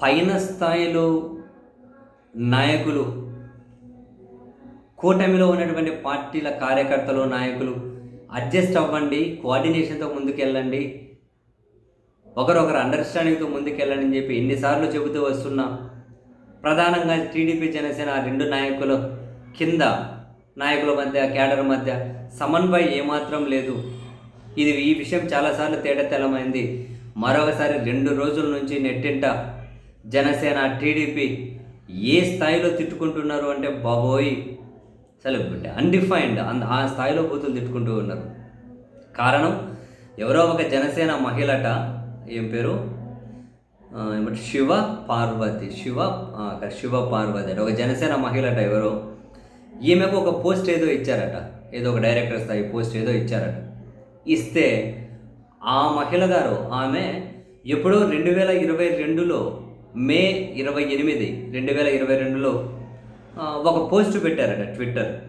పైన స్థాయిలో నాయకులు కూటమిలో ఉన్నటువంటి పార్టీల కార్యకర్తలు నాయకులు అడ్జస్ట్ అవ్వండి కోఆర్డినేషన్తో ముందుకెళ్ళండి ఒకరొకరు అండర్స్టాండింగ్తో ముందుకెళ్ళండి అని చెప్పి ఎన్నిసార్లు చెబుతూ వస్తున్నా. ప్రధానంగా టీడీపీ జనసేన ఆ రెండు నాయకుల కింద నాయకుల మధ్య కేడర్ మధ్య సమన్వయం ఏమాత్రం లేదు. ఇది ఈ విషయం చాలాసార్లు తేటతెల్లమైంది మరొకసారి రెండు రోజుల నుంచి నెట్టింట జనసేన టీడీపీ ఏ స్థాయిలో తిట్టుకుంటున్నారు అంటే బాబోయ్. అసలు అన్డిఫైన్డ్ ఆ స్థాయిలో బూతులు తిట్టుకుంటూ ఉన్నారు. కారణం ఎవరో ఒక జనసేన మహిళట ఏం పేరు? ఏమంటే శివ పార్వతి శివ శివ పార్వతి అంటే. ఒక జనసేన మహిళట ఎవరో ఈమెకు ఒక పోస్ట్ ఏదో ఇచ్చారట. ఏదో ఒక డైరెక్టర్ స్థాయి పోస్ట్ ఏదో ఇచ్చారట. ఇస్తే ఆ మహిళ గారు ఆమె ఎప్పుడో రెండు వేల ఇరవై రెండులో మే ఇరవై ఎనిమిది రెండు వేల ఇరవై రెండులో ఒక పోస్ట్ పెట్టారట ట్విట్టర్.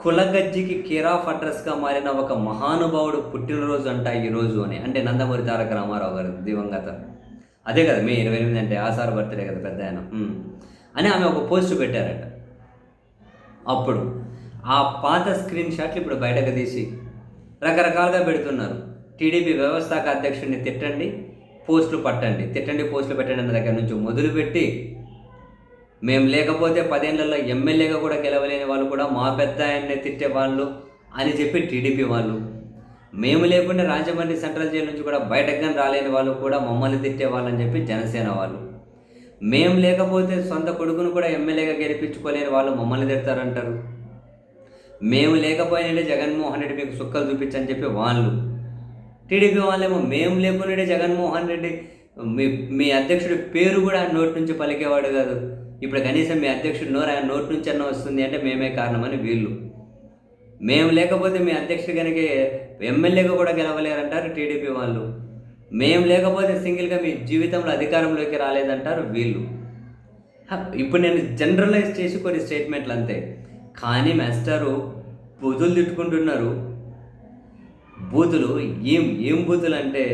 కులగజ్జికి కేర్ అడ్రస్గా మారిన ఒక మహానుభావుడు పుట్టినరోజు అంట ఈరోజు అని. అంటే నందమూరి తారక రామారావు గారు దివంగత. అదే కదా మే ఇరవై ఎనిమిది అంటే ఆసార బర్త్డే కదా పెద్ద ఆయన. అని ఆమె ఒక పోస్ట్ పెట్టారట. అప్పుడు ఆ పాత స్క్రీన్ షాట్లు ఇప్పుడు బయటకు తీసి రకరకాలుగా పెడుతున్నారు. టీడీపీ వ్యవస్థాక అధ్యక్షుడిని తిట్టండి పోస్టులు పట్టండి. తిట్టండి పోస్టులు పెట్టండి అన్న దగ్గర నుంచి మొదలుపెట్టి మేము లేకపోతే పదేళ్ళలో ఎమ్మెల్యేగా కూడా గెలవలేని వాళ్ళు కూడా మా పెద్ద ఆయన్నే తిట్టే వాళ్ళు అని చెప్పి టీడీపీ వాళ్ళు మేము లేకుండా రాజమండ్రి సెంట్రల్ జైలు నుంచి కూడా బయటకు కానీ రాలేని వాళ్ళు కూడా మమ్మల్ని తిట్టే వాళ్ళని చెప్పి జనసేన వాళ్ళు. మేము లేకపోతే సొంత కొడుకును కూడా ఎమ్మెల్యేగా గెలిపించుకోలేని వాళ్ళు మమ్మల్ని తిడతారంటారు. మేము లేకపోయినంటే జగన్మోహన్ రెడ్డి మీకు సుక్కలు చూపించని చెప్పి వాళ్ళు. టీడీపీ వాళ్ళేమో మేము లేకునే జగన్మోహన్ రెడ్డి. మీ మీ అధ్యక్షుడి పేరు కూడా ఆయన నోటి నుంచి పలికేవాడు కాదు. ఇప్పుడు కనీసం మీ అధ్యక్షుడి నోరు ఆయన నోటి నుంచి అన్న వస్తుంది అంటే మేమే కారణమని వీళ్ళు. మేము లేకపోతే మీ అధ్యక్షుడు కనుక ఎమ్మెల్యేగా కూడా గెలవలేరంటారు టీడీపీ వాళ్ళు. మేము లేకపోతే సింగిల్గా మీ జీవితంలో అధికారంలోకి రాలేదంటారు వీళ్ళు. ఇప్పుడు నేను జనరలైజ్ చేసి కొన్ని స్టేట్మెంట్లు అంతే కానీ మాస్టరు బూతులు తిట్టుకుంటున్నారు. బూతులు ఏం ఏం బూతులు అంటే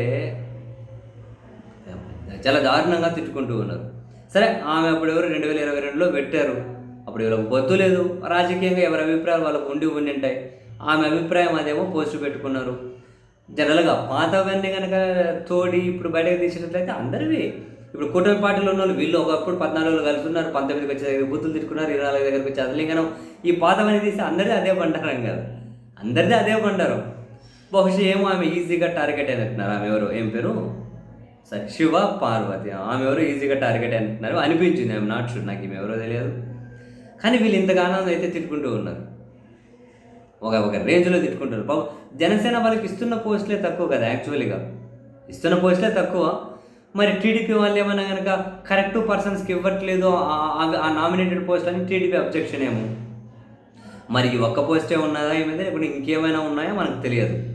చాలా దారుణంగా తిట్టుకుంటూ ఉన్నారు. సరే ఆమె అప్పుడు ఎవరు రెండు వేల ఇరవై రెండులో పెట్టారు. అప్పుడు ఎవరికి బొత్తు లేదు. రాజకీయంగా ఎవరి అభిప్రాయాలు వాళ్ళకు ఉండి ఉండి ఉంటాయి. ఆమె అభిప్రాయం అదేమో పోస్ట్ పెట్టుకున్నారు. జనరల్గా పాతవన్నీ కనుక తోడి ఇప్పుడు బయటకు తీసినట్లయితే అందరివి. ఇప్పుడు కూటమి పార్టీలో ఉన్న వాళ్ళు వీళ్ళు ఒకప్పుడు పద్నాలుగులో కలిసి ఉన్నారు పంతొమ్మిదికి వచ్చే దగ్గర బూతులు తిట్టుకున్నారు ఇరవై నాలుగు దగ్గరికి వచ్చి అదలింగనం ఈ పాతవన్నీ తీసి అందరిది అదే పంటారం కదా. అందరిది అదే పంటారు బహుశా ఏమో ఆమె ఈజీగా టార్గెట్ అయినట్టున్నారు ఆమె ఎవరు? ఏం పేరు? సరే శివ పార్వతి. ఆమె ఎవరో ఈజీగా టార్గెట్ అయినట్టున్నారు అనిపించింది ఆమె నాట్ షూర్ నాకు ఈమె ఎవరో తెలియదు. కానీ వీళ్ళు ఇంతగానో అయితే తిట్టుకుంటూ ఉన్నారు. ఒక ఒక రేంజ్లో తిట్టుకుంటారు పాపం జనసేన వాళ్ళకి ఇస్తున్న పోస్టులే తక్కువ కదా యాక్చువల్గా. ఇస్తున్న పోస్టులే తక్కువ. మరి టీడీపీ వాళ్ళు ఏమైనా కనుక కరెక్ట్ పర్సన్స్కి ఇవ్వట్లేదు ఆ- ఆ- నామినేటెడ్ పోస్ట్ అని టీడీపీ అబ్జెక్షన్ ఏమో. మరి ఈ ఒక్క పోస్టే ఉన్నదా ఏమైంది ఇప్పుడు ఇంకేమైనా ఉన్నాయో? మనకు తెలియదు.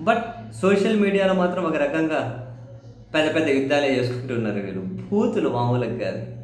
బట్ సోషల్ మీడియాలో మాత్రం ఒక రకంగా పెద్ద పెద్ద యుద్ధాలే చేసుకుంటున్నారు వీళ్ళు. భూతులు మామూలుగా కాదు.